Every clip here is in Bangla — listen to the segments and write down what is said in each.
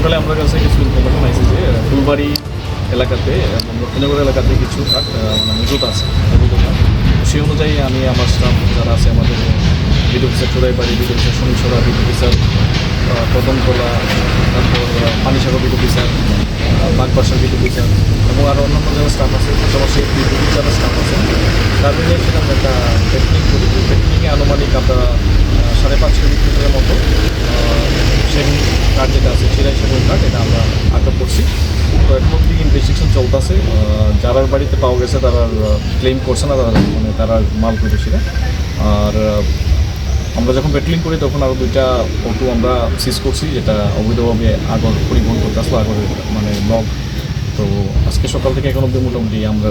সকালে আমার কাছে কিছু ইনফরমেশন আছে যে ফুলবাড়ি এলাকাতে এবং দক্ষিণনগর এলাকাতে কিছু মানে মজুত আছে। সেই অনুযায়ী আমি আমার স্টাফ যারা আছে আমাদের বিদ্যুৎ অফিসার চোরাইবাড়ি বিদ্যুৎ অফিসার শনিছড়া বিদ্যুৎ অফিসার কদমতলা তারপর পানিসাগর বিদ্যুৎ অফিসার বাগবাসার বিদ্যুৎ অফিসার এবং আরও অন্য অন্যান্য যারা স্টাফ আছে, পাশাপাশি বিদ্যুৎ যারা স্টাফ আছে, তাদের নিয়ে সেটা আমরা একটা টেকনিক করি টেকনিকে আনুমানিক আমরা সাড়ে পাঁচ কিলোমিটারের মতো সেভিং কার্ড যেটা আছে চিরাই সেভিং কার্ড এটা আমরা আটক করছি তো এখন অব্দি চলতেছে যারার বাড়িতে পাওয়া গেছে তারা ক্লেম করছে না তারা মানে তারা মাল প্রবেশীরা আর আমরা যখন পেট্রোলিং করি তখন আরও দুইটা অটো আমরা সিজ করছি যেটা অবৈধভাবে আগর পরিবহন করতে আসলো আগরের মানে লগ তো আজকে সকাল থেকে এখন অব্দি মোটামুটি আমরা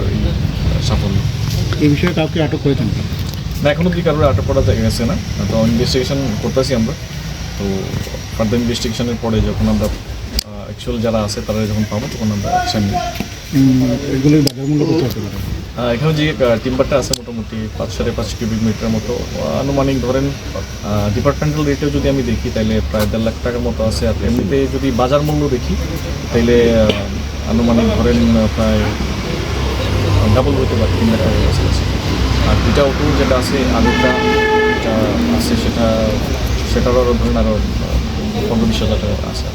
সাফল্য। এই বিষয়ে কাউকে আটক করেছেন কি? না এখন অব্দি কারোর আটক করা গেছে না। তো ইনভেস্টিগেশন করতেছি আমরা। তো ফার্দার ইনভেস্টিগেশনের পরে যখন আমরা অ্যাকচুয়াল যারা আছে তারা যখন পাবো তখন আমরা অ্যাকশন নিই বাজার মূল্য কত হতে পারে? এখানে যে টিম্বারটা আছে মোটামুটি পাঁচ সাড়ে পাঁচ কিউবিক মিটারের মতো। আনুমানিক ধরেন ডিপার্টমেন্টাল রেটেও যদি আমি দেখি তাহলে প্রায় দেড় লাখ টাকার মতো আছে। আর এমনিতে যদি বাজার মূল্য দেখি তাহলে আনুমানিক ধরেন প্রায় ডাবল হতে পারে, তিন লাখ টাকার কাছাকাছি। আর দুটা অটো যেটা আছে যেটা আছে, সেটা, সেটারও ধরেন আরও পনেরো বিশ হাজার টাকা আছে।